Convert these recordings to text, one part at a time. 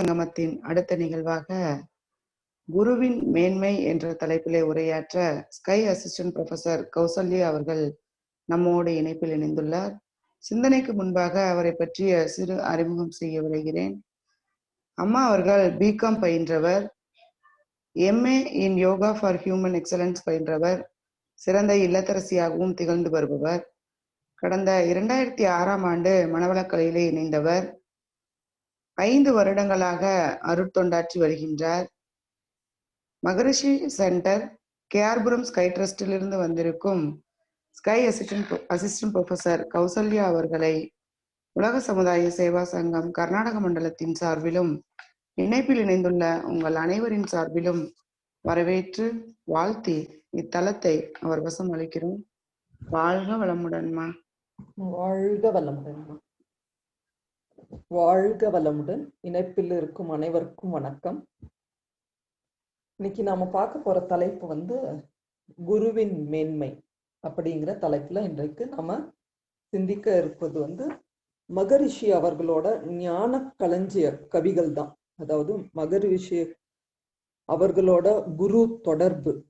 சங்கமத்தின் அடுத்த நிகழ்வாக குருவின் மேன்மை என்ற தலைப்பிலே உரையாற்ற ஸ்கை அசிஸ்டன்ட் ப்ரொஃபசர் கௌசல்யா அவர்கள் நம்மோடு இணைப்பில் இணைந்துள்ளார். சிந்தனைக்கு முன்பாக அவரை பற்றிய சிறு அறிமுகம் செய்ய விளைகிறேன் அம்மா அவர்கள் BCom பயின்றவர். MA in yoga for human excellence பயின்றவர். சிறந்த இல்லத்தரசியாகவும் திகழ்ந்து வருபவர். கடந்த இரண்டாயிரத்தி ஆறாம் ஆண்டு மனவளக்கலையிலே இணைந்தவர். ஐந்து வருடங்களாக அருட்தொண்டாற்றி வருகின்றார். மகரிஷி சென்டர் கேஆர்புரம் ஸ்கை ட்ரஸ்டிலிருந்து வந்திருக்கும் SKY assistant assistant professor Kausalya அவர்களை உலக சமுதாய சேவா சங்கம் கர்நாடக மண்டலத்தின் சார்பிலும் இணைப்பில் இணைந்துள்ள உங்கள் அனைவரின் சார்பிலும் வரவேற்று வாழ்த்தி இத்தலத்தை அவர் வசம் அளிக்கிறோம். வாழ்க வளமுடன்மா. வாழ்க வளமுடன்மா. வாழ்க வளமுடன். இணைப்பில் இருக்கும் அனைவருக்கும் வணக்கம். இன்னைக்கு நாம பார்க்க போற தலைப்பு வந்து குருவின் மேன்மை அப்படிங்கிற தலைப்புல இன்றைக்கு நாம சிந்திக்க இருப்பது வந்து மகரிஷி அவர்களோட ஞான களஞ்சிய கவிகள் தான். அதாவது மகரிஷி அவர்களோட குரு தொடர்பு.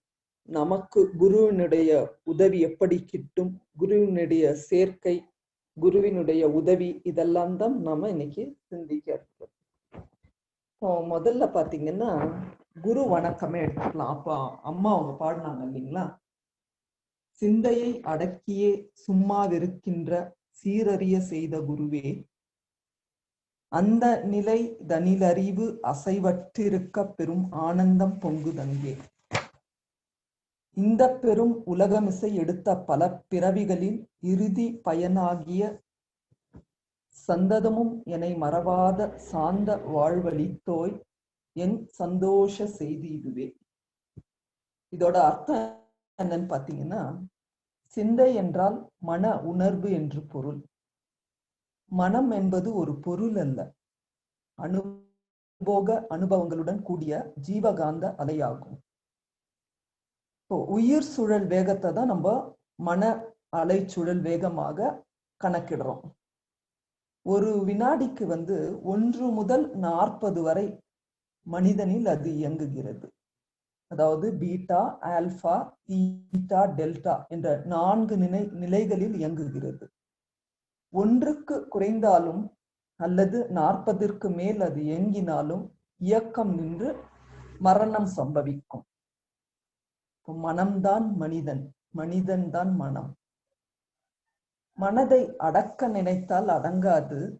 நமக்கு குருவினுடைய உதவி எப்படி கிட்டும்? குருவினுடைய சேர்க்கை குருவினுடைய உதவி இதெல்லாம் தான் நாம இன்னைக்கு சிந்திக்க இருக்கிறோம். இப்போ முதல்ல பாத்தீங்கன்னா குரு வணக்கமே எடுத்துக்கலாம். அப்ப அம்மா அவங்க பாடினாங்க இல்லைங்களா? சிந்தையை அடக்கியே சும்மாவிருக்கின்ற சீரறிய செய்த குருவே அந்த நிலை தனிலறிவு அசைவற்றிருக்க பெரும் ஆனந்தம் பொங்குதங்கே. இந்த பெரும் உலகமிசை எடுத்த பல பிறவிகளில் இறுதி பயனாகிய சந்ததமும் என்னை மறவாத சாந்த வாழ்வழித்தோய் என் சந்தோஷ செய்தி இதுவே. இதோட அர்த்தம் என்னன்னு பாத்தீங்கன்னா சிந்தை என்றால் மன உணர்வு என்று பொருள். மனம் என்பது ஒரு பொருள் அல்ல. அனுபோக அனுபவங்களுடன் கூடிய ஜீவகாந்த அலையாகும். இப்போ உயிர் சுழல் வேகத்தை தான் நம்ம மன அலை சுழல் வேகமாக கணக்கிடுறோம். ஒரு வினாடிக்கு வந்து ஒன்று முதல் நாற்பது வரை மனிதனில் அது இயங்குகிறது. அதாவது பீட்டா ஆல்பா தீட்டா டெல்டா என்ற நான்கு நிலை நிலைகளில் இயங்குகிறது. ஒன்றுக்கு குறைந்தாலும் அல்லது நாற்பதிற்கு மேல் அது இயங்கினாலும் இயக்கம் நின்று மரணம் சம்பவிக்கும். மனம்தான் மனிதன் மனிதன் தான் மனம். மனதை அடக்க நினைத்தால் அடங்காது.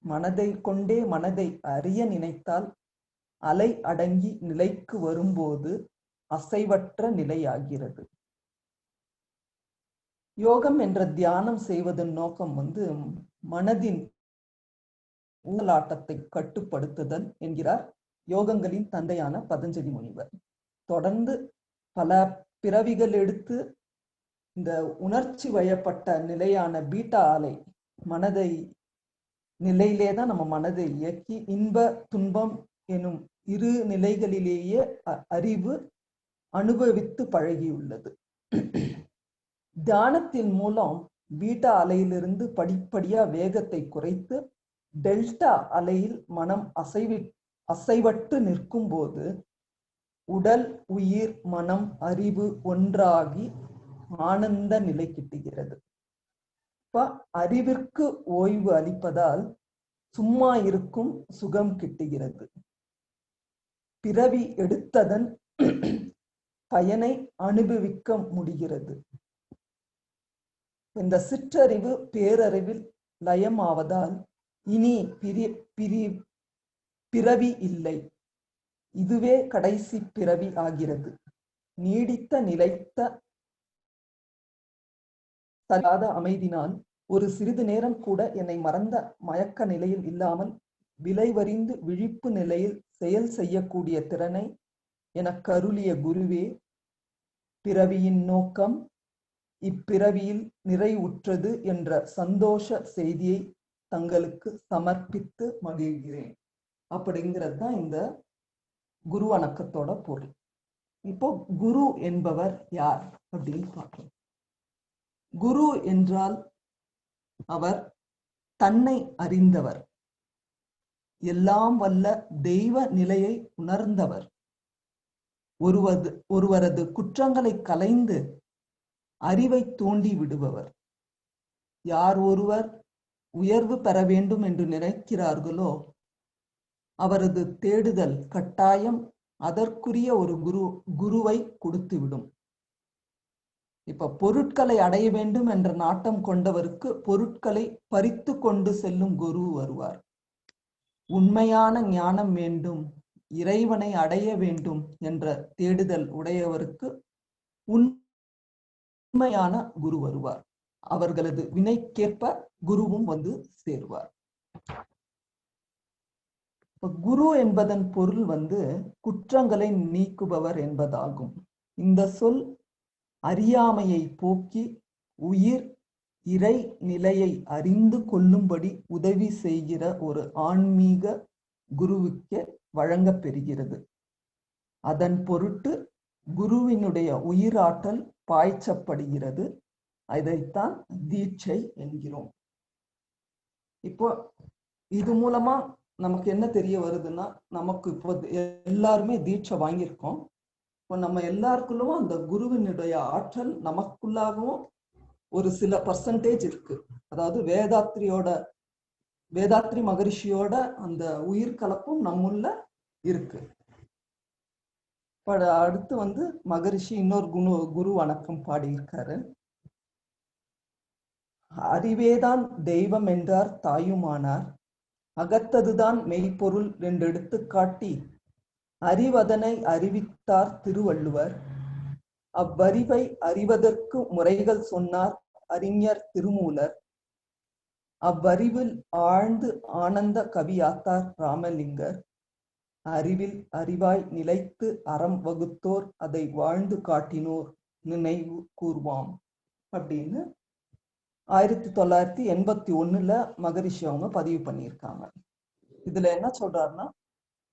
மனதை கொண்டே மனதை அறிய நினைத்தால் அலை அடங்கி நிலைக்கு வரும்போது அசைவற்ற நிலையாகிறது. யோகம் என்ற தியானம் செய்வதன் நோக்கம் வந்து மனதின் ஊழலாட்டத்தை கட்டுப்படுத்துதல் என்கிறார் யோகங்களின் தந்தையான பதஞ்சலி முனிவர். தொடர்ந்து பல பிறவிகள் எடுத்து இந்த உணர்ச்சி வயப்பட்ட நிலையான பீட்டா அலை மனதை நிலையிலே தான் நம்ம மனதை இயக்கி இன்ப துன்பம் எனும் இரு நிலைகளிலேயே அறிவு அனுபவித்து பழகியுள்ளது. தியானத்தின் மூலம் பீட்டா அலையிலிருந்து படிப்படியா வேகத்தை குறைத்து டெல்டா அலையில் மனம் அசைவி அசைவட்டு நிற்கும் போது உடல் உயிர் மனம் அறிவு ஒன்றாகி ஆனந்த நிலை கிட்டுகிறது. இப்ப அறிவிற்கு ஓய்வு அளிப்பதால் சும்மா இருக்கும் சுகம் கிட்டுகிறது. பிறவி எடுத்ததன் பயனை அனுபவிக்க முடிகிறது. இந்த சிற்றறிவு பேரறிவில் லயமாவதால் இனி பிரி பிரி பிறவி இல்லை. இதுவே கடைசி பிறவி ஆகிறது. நீடித்த நிலைத்த தராத அமைதினால் ஒரு சிறிது நேரம் கூட என்னை மறந்த மயக்க நிலையில் இல்லாமல் விளைவறிந்து விழிப்பு நிலையில் செயல் செய்யக்கூடிய திறனை எனக்கு அருளிய குருவே பிறவியின் நோக்கம் இப்பிறவியில் நிறைவுற்றது என்ற சந்தோஷ செய்தியை தங்களுக்கு சமர்ப்பித்து மகிழ்கிறேன். அப்படிங்கிறது தான் இந்த குரு வணக்கத்தோட பொருள். இப்போ குரு என்பவர் யார் அப்படின்னு பார்க்கணும் குரு என்றால் அவர் தன்னை அறிந்தவர். எல்லாம் வல்ல தெய்வ நிலையை உணர்ந்தவர். ஒருவது ஒருவரது குற்றங்களை கலைந்து அறிவை தூண்டி விடுபவர். யார் ஒருவர் உயர்வு பெற வேண்டும் என்று நினைக்கிறார்களோ அவரது தேடுதல் கட்டாயம் அதற்குரிய ஒரு குரு குருவை கொடுத்துவிடும். இப்ப பொருட்களை அடைய வேண்டும் என்ற நாட்டம் கொண்டவருக்கு பொருட்களை பறித்து கொண்டு செல்லும் குரு வருவார். உண்மையான ஞானம் வேண்டும் இறைவனை அடைய வேண்டும் என்ற தேடுதல் உடையவருக்கு உண்மையான குரு வருவார். அவர்களது வினைக்கேற்ப குருவும் வந்து சேருவார். குரு என்பதன் பொருள் வந்து குற்றங்களை நீக்குபவர் என்பதாகும். இந்த சொல் அறியாமையை போக்கி உயிர் இறை நிலையை அறிந்து கொள்ளும்படி உதவி செய்கிற ஒரு ஆன்மீக குருவுக்கு வழங்கப்பெறுகிறது அதன் பொருட்டு குருவினுடைய உயிராற்றல் பாய்ச்சப்படுகிறது. அதைத்தான் தீட்சை என்கிறோம். இப்போ இது மூலமா நமக்கு என்ன தெரிய வருதுன்னா நமக்கு இப்போ எல்லாருமே தீட்சை வாங்கியிருக்கோம். இப்போ நம்ம எல்லாருக்குள்ளவும் அந்த குருவினுடைய ஆற்றல் நமக்குள்ளாகவும் ஒரு சில பர்சன்டேஜ் இருக்கு. அதாவது வேதாத்ரியோட வேதாத்ரி மகரிஷியோட அந்த உயிர் கலப்பும் நம்முள்ள இருக்கு. அடுத்து வந்து மகரிஷி இன்னொரு குணு குரு வணக்கம் பாடியிருக்காரு. அறிவேதான் தெய்வம் என்றார் தாயுமானார். அகத்ததுதான் மெய்ப்பொருள் என்றெடுத்து காட்டி அறிவதனை அறிவித்தார் திருவள்ளுவர். அவ்வறிவை அறிவதற்கு முறைகள் சொன்னார் அறிஞர் திருமூலர். அவ்வறிவில் ஆழ்ந்து ஆனந்த கவியாத்தார் ராமலிங்கர். அறிவில் அறிவாய் நிலைத்து அறம் வகுத்தோர் அதை வாழ்ந்து காட்டினோர் நினைவு கூர்வாம். அப்படின்னு ஆயிரத்தி தொள்ளாயிரத்தி எண்பத்தி ஒண்ணுல மகரிஷி அவங்க பதிவு பண்ணியிருக்காங்க. இதுல என்ன சொல்றாருன்னா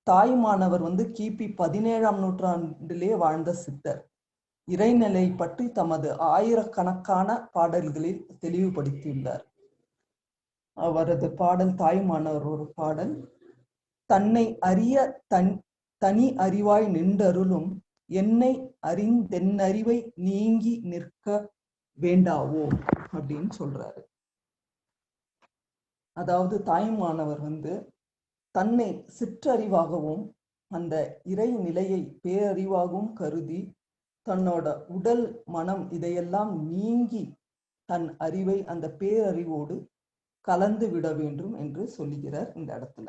தாய்மானவர் வந்து கிபி பதினேழாம் நூற்றாண்டிலே வாழ்ந்த சித்தர். இறைநிலை பற்றி தமது ஆயிரக்கணக்கான பாடல்களில் தெளிவுபடுத்தியுள்ளார். அவரது பாடல் தாய்மானவர் ஒரு பாடல். தன்னை அறிய தன் தனி அறிவாய் நின்றருளும் என்னை அறிந்தென்னறிவை நீங்கி நிற்க வேண்டாவோ? அப்படின்னு சொல்றாரு. அதாவது தாய்மானவர் வந்து தன்னை சிற்றறிவாகவும் அந்த இறை நிலையை பேரறிவாகவும் கருதி தன்னோட உடல் மனம் இதையெல்லாம் நீங்கி தன் அறிவை அந்த பேரறிவோடு கலந்து விட வேண்டும் என்று சொல்லுகிறார் இந்த இடத்துல.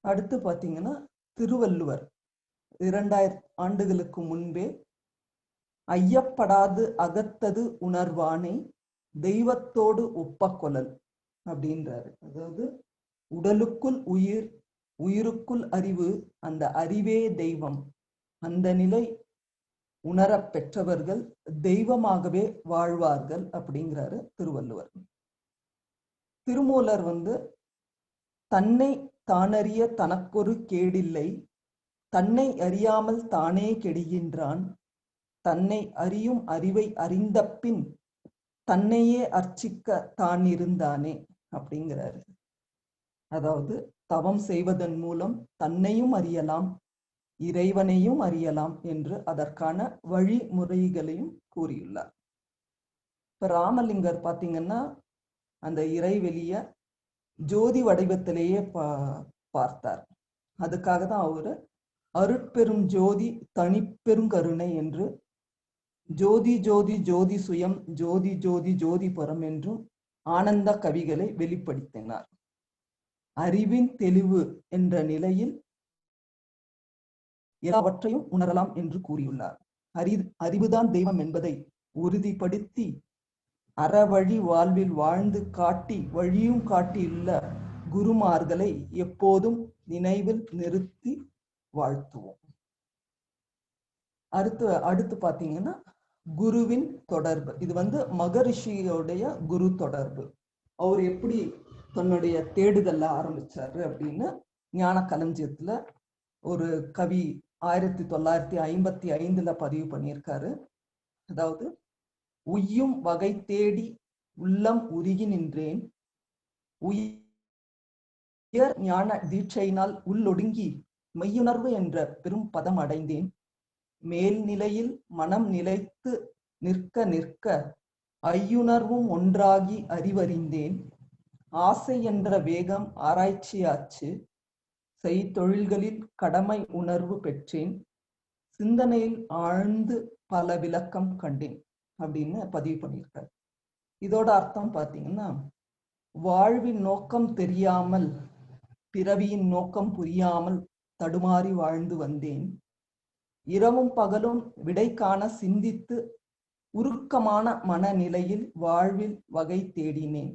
அடுத்து பார்த்தீங்கன்னா திருவள்ளுவர். இரண்டாயிரம் ஆண்டுகளுக்கு முன்பே ஐயப்படாது அகத்தது உணர்வானை தெய்வத்தோடு ஒப்பக்கொள்ளல் அப்படின்றாரு. அதாவது உடலுக்குள் உயிர் உயிருக்குள் அறிவு அந்த அறிவே தெய்வம். அந்த நிலை உணரப் பெற்றவர்கள் தெய்வமாகவே வாழ்வார்கள் அப்படிங்கிறாரு திருவள்ளுவர். திருமூலர் வந்து தன்னை தானறிய தனக்கொரு கேடில்லை தன்னை அறியாமல் தானே கெடுகின்றான் தன்னை அறியும் அறிவை அறிந்த பின் தன்னையே அர்ச்சிக்க தான் இருந்தானே அப்படிங்கிறாரு. அதாவது தவம் செய்வதன் மூலம் தன்னையும் அறியலாம் இறைவனையும் அறியலாம் என்று அதற்கான வழிமுறைகளையும் கூறியுள்ளார். இப்ப ராமலிங்கர் பாத்தீங்கன்னா அந்த இறைவெளிய ஜோதி வடிவத்திலேயே பா பார்த்தார். அதுக்காக தான் அவரு அருட்பெரும் ஜோதி தனிப்பெருங்கருணை என்று ஜோதி ஜோதி ஜோதி சுயம் ஜோதி ஜோதி ஜோதி புறம் என்றும் ஆனந்த கவிகளை வெளிப்படுத்தினார். அறிவின் தெளிவு என்ற நிலையில் எல்லாவற்றையும் உணரலாம் என்று கூறியுள்ளார். அறி அறிவுதான் தெய்வம் என்பதை உறுதிப்படுத்தி அறவழி வாழ்வில் வாழ்ந்து காட்டி வழியும் காட்டியுள்ள குருமார்களை எப்போதும் நினைவில் நிறுத்தி வாழ்த்துவோம். அடுத்து அடுத்து பாத்தீங்கன்னா குருவின் தொடர்பு. இது வந்து மகரிஷியோடைய குரு தொடர்பு. அவர் எப்படி தன்னுடைய தேடுதல்ல ஆரம்பிச்சாரு அப்படின்னு ஞான களஞ்சியத்துல ஒரு கவி ஆயிரத்தி தொள்ளாயிரத்தி ஐம்பத்தி ஐந்துல பதிவு பண்ணியிருக்காரு. அதாவது உய்யும் வகை தேடி உள்ளம் உருகி நின்றேன். உயர் ஞான தீட்சையினால் உள்ளொடுங்கி மெய்யுணர்வு என்ற பெரும் பதம் அடைந்தேன். மேல்நிலையில் மனம் நிலைத்து நிற்க நிற்க ஐயுணர்வும் ஒன்றாகி அறிவறிந்தேன். ஆசை என்ற வேகம் ஆராய்ச்சியாச்சு. செய்தொழில்களில் கடமை உணர்வு பெற்றேன். சிந்தனையில் ஆழ்ந்து பல விளக்கம் கண்டேன் அப்படின்னு பதிவு பண்ணியிருக்காரு. இதோட அர்த்தம் பார்த்தீங்கன்னா வாழ்வின் நோக்கம் தெரியாமல் பிறவியின் நோக்கம் புரியாமல் தடுமாறி வாழ்ந்து வந்தேன். இரவும் பகலும் விடை காண சிந்தித்து உருக்கமான மனநிலையில் வாழ்வில் வகை தேடினேன்.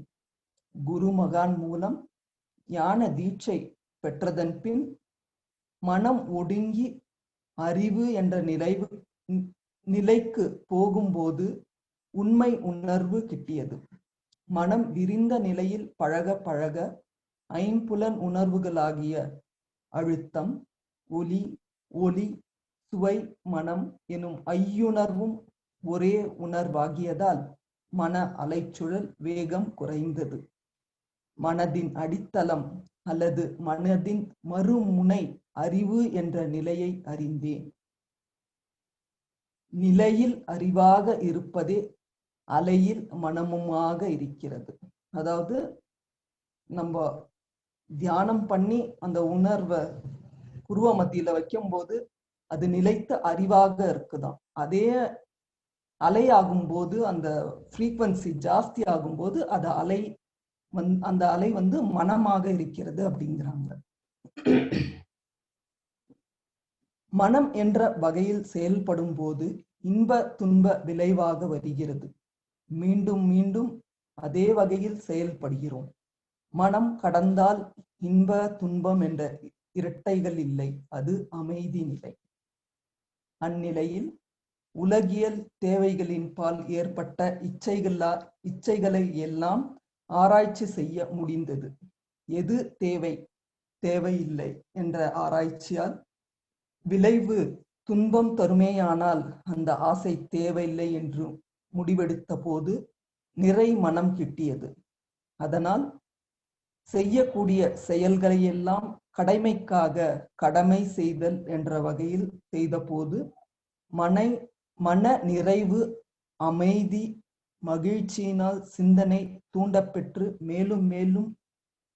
குருமகான் மூலம் ஞான தீட்சை பெற்றதன் பின் மனம் ஒடுங்கி அறிவு என்ற நிலைவு நிலைக்கு போகும்போது உண்மை உணர்வு கிட்டியது. மனம் விரிந்த நிலையில் பழக பழக ஐம்புலன் உணர்வுகளாகிய அழுத்தம் ஒலி ஒளி சுவை மனம் எனும் ஐயுணர்வும் ஒரே உணர்வாகியதால் மன அலைச்சுழல் வேகம் குறைந்தது. மனதின் அடித்தளம் அல்லது மனதின் மறுமுனை அறிவு என்ற நிலையை அறிந்தேன். நிலையில் அறிவாக இருப்பதே அலையில் மனமுமாக இருக்கிறது. அதாவது நம்ம தியானம் பண்ணி அந்த உணர்வை உருவ மத்தியில வைக்கும் போது அது நிலைத்த அறிவாக இருக்குதான் அதே அலை ஆகும்போது அந்த ஃப்ரீக்வன்சி ஜாஸ்தி ஆகும்போது அது அலை வந் அந்த அலை வந்து மனமாக இருக்கிறது அப்படிங்கிறாங்க. மனம் என்ற வகையில் செயல்படும் போது இன்ப துன்ப விளைவாக வருகிறது. மீண்டும் மீண்டும் அதே வகையில் செயல்படுகிறோம். மனம் கடந்தால் இன்ப துன்பம் என்ற இரட்டைகள் இல்லை. அது அமைதி நிலை. அந்நிலையில் உலகியல் தேவைகளின் பால் ஏற்பட்ட இச்சைகளா இச்சைகளை எல்லாம் ஆராய்ச்சி செய்ய முடிந்தது. எது தேவை? தேவையில்லை என்ற ஆராய்ச்சியால் விளைவு துன்பம் தருமேயானால் அந்த ஆசை தேவையில்லை என்று முடிவெடுத்த போது நிறை மனம் கிட்டியது. அதனால் செய்யக்கூடிய செயல்களையெல்லாம் கடமைக்காக கடமை செய்தல் என்ற வகையில் செய்தபோது மனை மன நிறைவு அமைதி மகிழ்ச்சியினால் சிந்தனை தூண்டப்பெற்று மேலும் மேலும்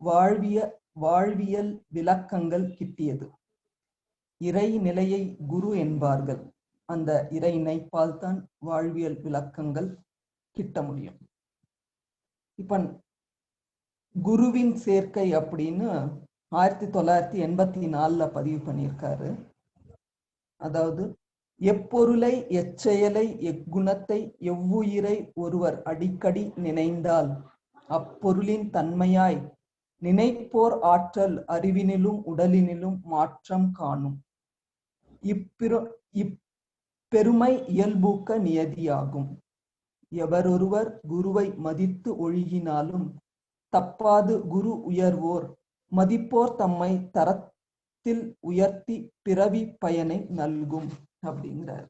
வாழ்விய வாழ்வியல் விளக்கங்கள் கிட்டியது. இறை நிலையை குரு என்பார்கள். அந்த இறை இணைப்பால் தான் வாழ்வியல் விளக்கங்கள் கிட்ட முடியும். இப்ப குருவின் சேர்க்கை அப்படின்னு ஆயிரத்தி தொள்ளாயிரத்தி எண்பத்தி நாலில் பதிவு பண்ணியிருக்காரு. அதாவது எப்பொருளை எச்செயலை எக்குணத்தை எவ்வுயிரை ஒருவர் அடிக்கடி நினைந்தால் அப்பொருளின் தன்மையாய் நினைப்போர் ஆற்றல் அறிவினிலும் உடலினிலும் மாற்றம் காணும். இப்பிரு இப்பெருமை இயல்பூக்க நியதியாகும். எவரொருவர் குருவை மதித்து ஒழுகினாலும் தப்பாது குரு உயர்வோர். மதிப்போர் தம்மை தரத்தில் உயர்த்தி பிறவி பயனை நல்கும் அப்படிங்கிறார்.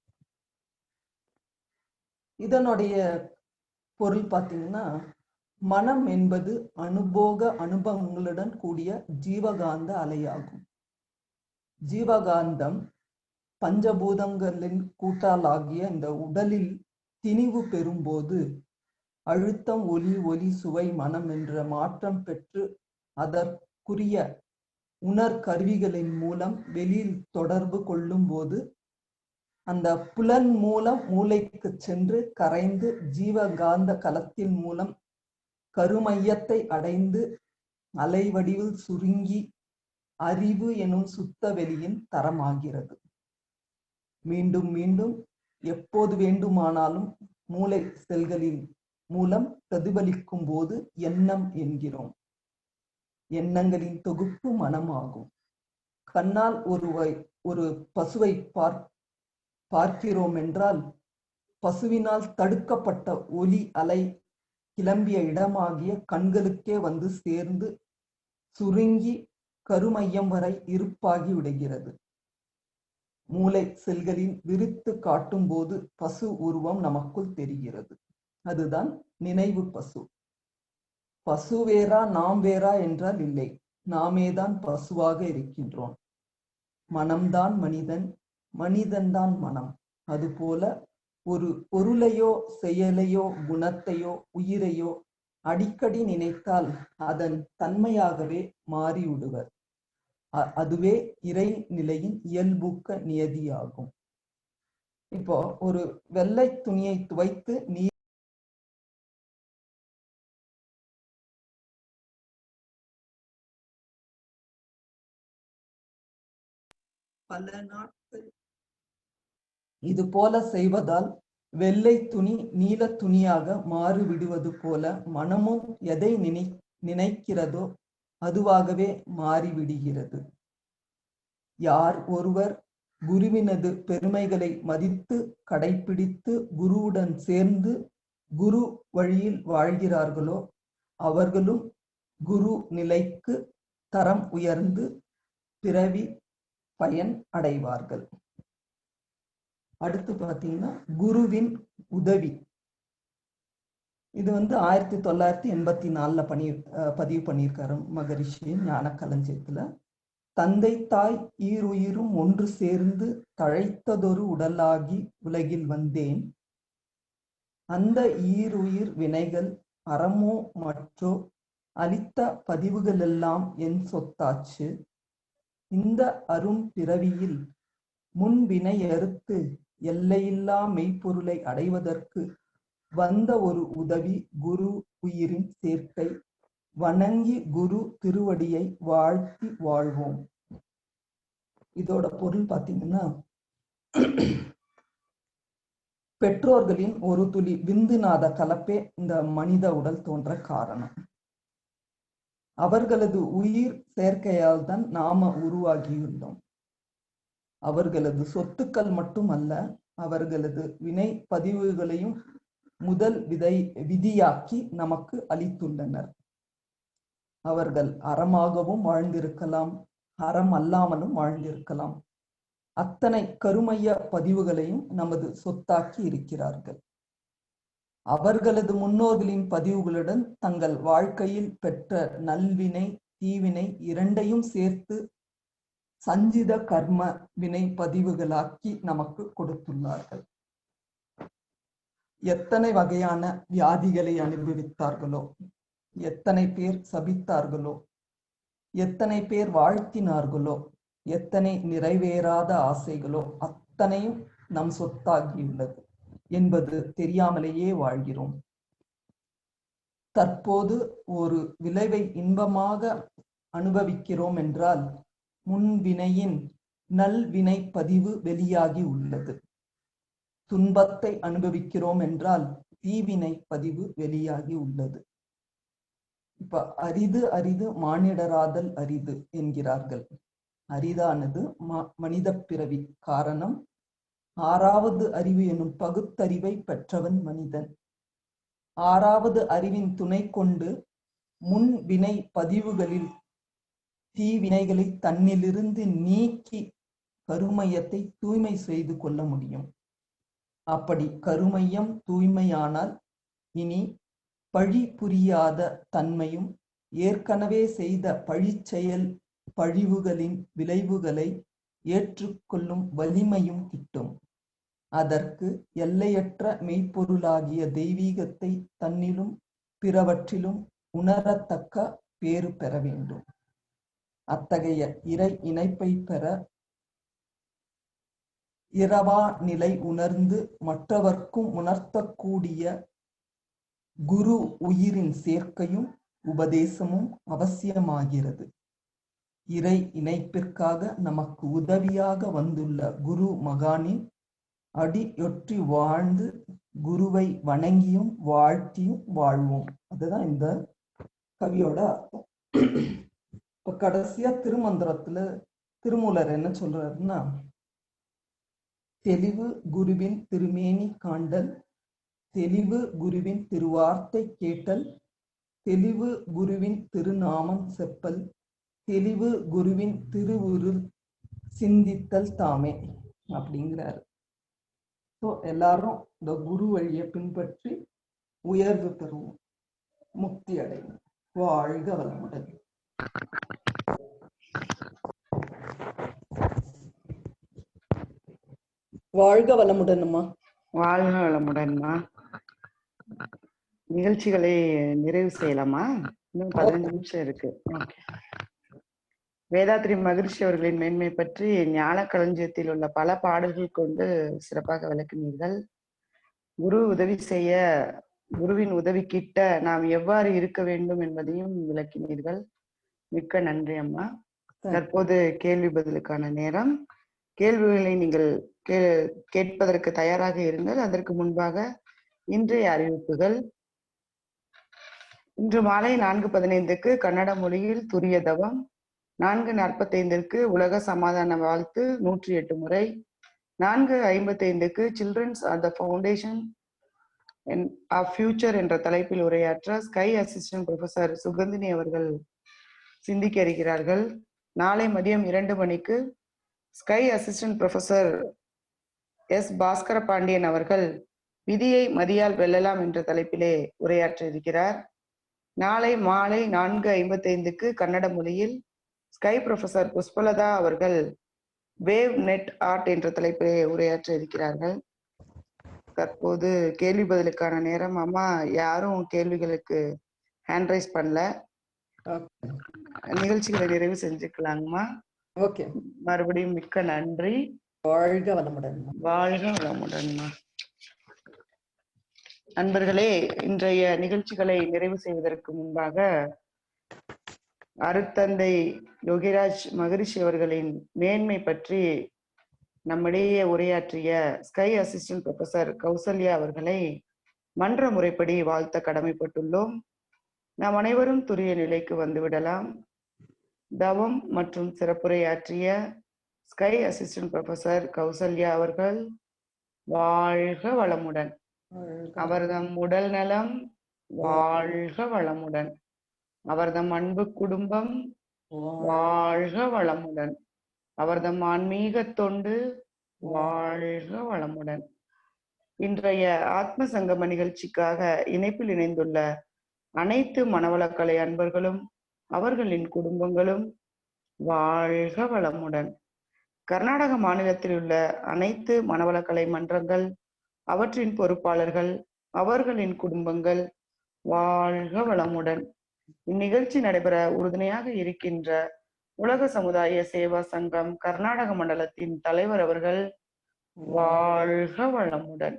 இதனுடைய பொருள் பார்த்தீங்கன்னா மனம் என்பது அனுபோக அனுபவங்களுடன் கூடிய ஜீவகாந்த அலையாகும். ஜீவகாந்தம் பஞ்சபூதங்களின் கூட்டாலாகிய இந்த உடலில் திணிவு பெறும்போது அழுத்தம் ஒலி ஒலி சுவை மனம் என்ற மாற்றம் பெற்று அதற்குரிய உணர் கருவிகளின் மூலம் வெளியில் தொடர்பு கொள்ளும் போது அந்த புலன் மூலம் மூளைக்கு சென்று கரைந்து ஜீவகாந்த கலத்தின் மூலம் கருமையத்தை அடைந்து அலைவடிவில் சுருங்கி அறிவு எனும் சுத்த வெளியின் தரமாகிறது. மீண்டும் மீண்டும் எப்போது வேண்டுமானாலும் மூளை செல்களின் மூலம் பிரதிபலிக்கும் போது எண்ணம் என்கிறோம். எண்ணங்களின் தொகுப்பு மனமாகும். கண்ணால் ஒரு ஒரு பசுவை பார் பார்க்கிறோம் என்றால் பசுவினால் தடுக்கப்பட்ட ஒலி அலை கிளம்பிய இடமாகிய கண்களுக்கே வந்து சேர்ந்து சுருங்கி கருமையம் வரை இருப்பாகி விடுகிறது. மூளை செல்களின் விரித்து காட்டும் போது பசு உருவம் நமக்குள் தெரிகிறது. அதுதான் நினைவு பசு. பசு வேறா நாம் வேறா என்றால் இல்லை. நாமேதான் பசுவாக இருக்கின்றோம். மனம்தான் மனிதன் மனிதன்தான் மனம். அதுபோல ஒரு பொருளையோ செயலையோ குணத்தையோ உயிரையோ அடிக்கடி நினைத்தால் அதன் தன்மையாகவே மாறிவிடுவர். அ- அதுவே இறை நிலையின் இயல்புக்க நியதியாகும். இப்போ ஒரு வெள்ளை துணியை துவைத்து நீர் பல நாட்கள். இது போல செய்வதால் வெள்ளை துணி நீல துணியாக மாறிவிடுவது போல மனமும் எதை நினை நினைக்கிறதோ அதுவாகவே மாறிவிடுகிறது. யார் ஒருவர் குருவினது பெருமைகளை மதித்து கடைப்பிடித்து குருவுடன் சேர்ந்து குரு வழியில் வாழ்கிறார்களோ அவர்களும் குரு நிலைக்கு தரம் உயர்ந்து பிறவி பயன் அடைவார்கள். அடுத்து பார்த்தீங்கன்னா குருவின் உதவி. இது வந்து ஆயிரத்தி தொள்ளாயிரத்தி எண்பத்தி நாலுல பண்ணி பதிவு பண்ணியிருக்காரு மகரிஷி ஞான களஞ்சியத்துல. தந்தை தாய் ஈருயிரும் ஒன்று சேர்ந்து தழைத்ததொரு உடலாகி உலகில் வந்தேன். அந்த ஈருயிர் வினைகள் அறமோ மற்றோ அளித்த பதிவுகளெல்லாம் என் சொத்தாச்சு. இந்த அரும் பிறவியில் முன்வினை அறுத்து எல்லையில்லா மெய்ப்பொருளை அடைவதற்கு வந்த ஒரு உதவி குரு உயிரின் சேர்க்கை. வணங்கி குரு திருவடியை வாழ்த்தி வாழ்வோம். இதோட பொருள் பார்த்தீங்கன்னா பெற்றோர்களின் ஒரு துளி விந்துநாத கலப்பே இந்த மனித உடல் தோன்ற காரணம். அவர்களது உயிர் சேர்க்கையால் தான் நாம உருவாகியுள்ளோம். அவர்களது சொத்துக்கள் மட்டுமல்ல அவர்களது வினை பதிவுகளையும் முதல் விதை விதியாக்கி நமக்கு அளித்துள்ளனர். அவர்கள் அறமாகவும் வாழ்ந்திருக்கலாம் அறம் அல்லாமலும் வாழ்ந்திருக்கலாம். அத்தனை கருமைய பதிவுகளையும் நமது சொத்தாக்கி இருக்கிறார்கள். அவர்களது முன்னோர்களின் பதிவுகளுடன் தங்கள் வாழ்க்கையில் பெற்ற நல்வினை தீவினை இரண்டையும் சேர்த்து சஞ்சித கர்ம வினை பதிவுகளாக்கி நமக்கு கொடுத்துள்ளார்கள். எத்தனை வகையான வியாதிகளை அனுபவித்தார்களோ எத்தனை பேர் சபித்தார்களோ எத்தனை பேர் வாழ்த்தினார்களோ எத்தனை நிறைவேறாத ஆசைகளோ அத்தனையும் நம் சொத்தாகியுள்ளது. என்பது தெரியாமலேயே வாழ்கிறோம். தற்போது ஒரு விளைவை இன்பமாக அனுபவிக்கிறோம் என்றால் முன்வினையின் நல்வினை பதிவு வெளியாகி உள்ளது. துன்பத்தை அனுபவிக்கிறோம் என்றால் தீவினை பதிவு வெளியாகி உள்ளது. இப்ப அரிது அரிது மானிடராதல் அரிது என்கிறார்கள். அரிதானது ம- மனித பிறவி காரணம் ஆறாவது அறிவு எனும் பகுத்தறிவை பெற்றவன் மனிதன். ஆறாவது அறிவின் துணை கொண்டு முன் வினை பதிவுகளில் தீவினைகளை தன்னிலிருந்து நீக்கி கருமையத்தை தூய்மை செய்து கொள்ள முடியும். அப்படி கருமையம் தூய்மையானால் இனி பழி புரியாத தன்மையும் ஏற்கனவே செய்த பழிச்செயல் பழிவுகளின் விளைவுகளை ஏற்றுக்கொள்ளும் வலிமையும் கிட்டும். அதற்கு எல்லையற்ற மெய்ப்பொருளாகிய தெய்வீகத்தை தன்னிலும் பிறவற்றிலும் உணரத்தக்க பேறு பெற வேண்டும். அத்தகைய இறை இணைப்பை பெற இரவா நிலை உணர்ந்து மற்றவர்க்கும் உணர்த்தக்கூடிய குரு உயிரின் சேர்க்கையும் உபதேசமும் அவசியமாகிறது. இறை இணைப்பிற்காக நமக்கு உதவியாக வந்துள்ள குரு மகானின் அடியொற்றி வாழ்ந்து குருவை வணங்கியும் வாழ்த்தியும் வாழ்வோம். அதுதான் இந்த கவியோட அர்த்தம். இப்ப கடைசியா திருமந்திரத்துல திருமூலர் என்ன சொல்றாருன்னா தெளிவு குருவின் திருமேனி காண்டல் தெளிவு குருவின் திருவார்த்தை கேட்டல் தெளிவு குருவின் திருநாமம் செப்பல் தெளிவு குருவின் திருவுரு சிந்தித்தல் தாமே அப்படிங்கிறாரு. ஸோ எல்லாரும் இந்த குரு வழியை பின்பற்றி உயர்வு பெறுவோம் முக்தி அடைவோம் வாழ்க வளமுடன். வாழ்க வளமுடன்மா வாழ்க வளமுடன்மா. நிகழ்ச்சிகளை நிறைவு செய்யலாமா? இன்னும் பதினஞ்சு நிமிஷம் இருக்கு. வேதாத்ரி மகிழ்ச்சி அவர்களின் மேன்மை பற்றி ஞான களஞ்சியத்தில் உள்ள பல பாடல்கள் கொண்டு சிறப்பாக விளக்கினீர்கள். குரு உதவி செய்ய குருவின் உதவி கிட்ட நாம் எவ்வாறு இருக்க வேண்டும் என்பதையும் விளக்கினீர்கள். மிக்க நன்றி அம்மா. தற்போது கேள்வி பதிலுக்கான நேரம். கேள்விகளை நீங்கள் கே- கேட்பதற்கு தயாராக இருங்கள். அதற்கு முன்பாக இன்றைய அறிவிப்புகள். இன்று மாலை நான்கு பதினைந்துக்கு கன்னட மொழியில் துரிய தவம் நான்கு நாற்பத்தைந்திற்கு உலக சமாதான வாழ்த்து நூற்றி எட்டு முறை. நான்கு ஐம்பத்தைந்துக்கு children's are the foundation of future என்ற தலைப்பில் உரையாற்ற ஸ்கை அசிஸ்டன்ட் ப்ரொஃபசர் சுகந்தினி அவர்கள் சிந்திக்க இருக்கிறார்கள் நாளை மதியம் இரண்டு மணிக்கு SKY assistant professor S Bhaskara Pandian அவர்கள் விதியை மதியால் வெல்லலாம் என்ற தலைப்பிலே உரையாற்ற இருக்கிறார். நாளை மாலை நான்கு ஐம்பத்தைந்துக்கு கன்னட மொழியில் ஸ்கை ப்ரொஃபசர் புஷ்பலதா அவர்கள் வேவ் நெட் ஆர்ட் என்ற தலைப்பிலே உரையாற்ற இருக்கிறார்கள். தற்போது கேள்வி பதிலுக்கான நேரம். அம்மா யாரும் கேள்விகளுக்கு ஹேண்ட் ரைஸ் பண்ணல. நிகழ்ச்சிகளை நிறைவு செஞ்சுக்கலாங்கம்மா. ஓகே மறுபடியும் மிக்க நன்றி. வாழ்க வளமுடன்மா வாழ்க வளமுடன்மா நண்பர்களே இன்றைய நிகழ்ச்சிகளை நிறைவு செய்வதற்கு முன்பாக அருத்தந்தை யோகிராஜ் மகரிஷி அவர்களின் மேன்மை பற்றி நம்மிடையே உரையாற்றிய ஸ்கை அசிஸ்டன்ட் ப்ரொஃபசர் கௌசல்யா அவர்களை மன்ற முறைப்படி வாழ்த்த கடமைப்பட்டுள்ளோம். நாம் அனைவரும் துரிய நிலைக்கு வந்துவிடலாம். தவம் மற்றும் சிறப்புரையாற்றிய ஸ்கை அசிஸ்டன்ட் ப்ரொஃபசர் கௌசல்யா அவர்கள் வாழ்க வளமுடன். அவர்தம் உடல் நலம் வாழ்க வளமுடன். அவர்தம் அன்பு குடும்பம் வாழ்க வளமுடன். அவர்தம் ஆன்மீக தொண்டு வாழ்க வளமுடன். இன்றைய ஆத்ம சங்கம நிகழ்ச்சிக்காக இணைப்பில் இணைந்துள்ள அனைத்து மனவளக்கலை அன்பர்களும் அவர்களின் குடும்பங்களும் வாழ்க வளமுடன். கர்நாடக மாநிலத்தில் உள்ள அனைத்து மனவளக்கலை மன்றங்கள் அவற்றின் பொறுப்பாளர்கள் அவர்களின் குடும்பங்கள் வாழ்க வளமுடன். இந்நிகழ்ச்சி நடைபெற உறுதுணையாக இருக்கின்ற உலக சமுதாய சேவா சங்கம் கர்நாடக மண்டலத்தின் தலைவர் அவர்கள் வாழ்க வளமுடன்.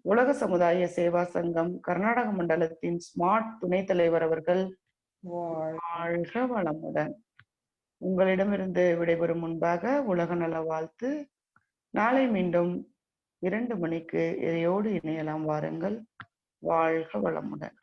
உலக சமுதாய சேவா சங்கம் கர்நாடக மண்டலத்தின் ஸ்மார்ட் துணைத் தலைவர் அவர்கள் வாழ்க வளமுடன். உங்களிடமிருந்து விடைபெறும் முன்பாக உலக நல வாழ்த்து. நாளை மீண்டும் இரண்டு மணிக்கு இதையோடு இணையலாம் வாருங்கள். வாழ்க வளமுடன்.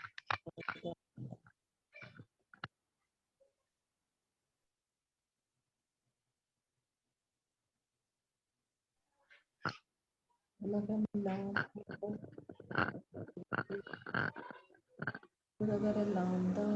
Lambda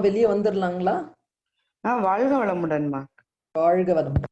வெளியே வந்துடலாங்களா ஆஹ் வாழ்க வளமுடன்மா வாழ்க வளமுடன்.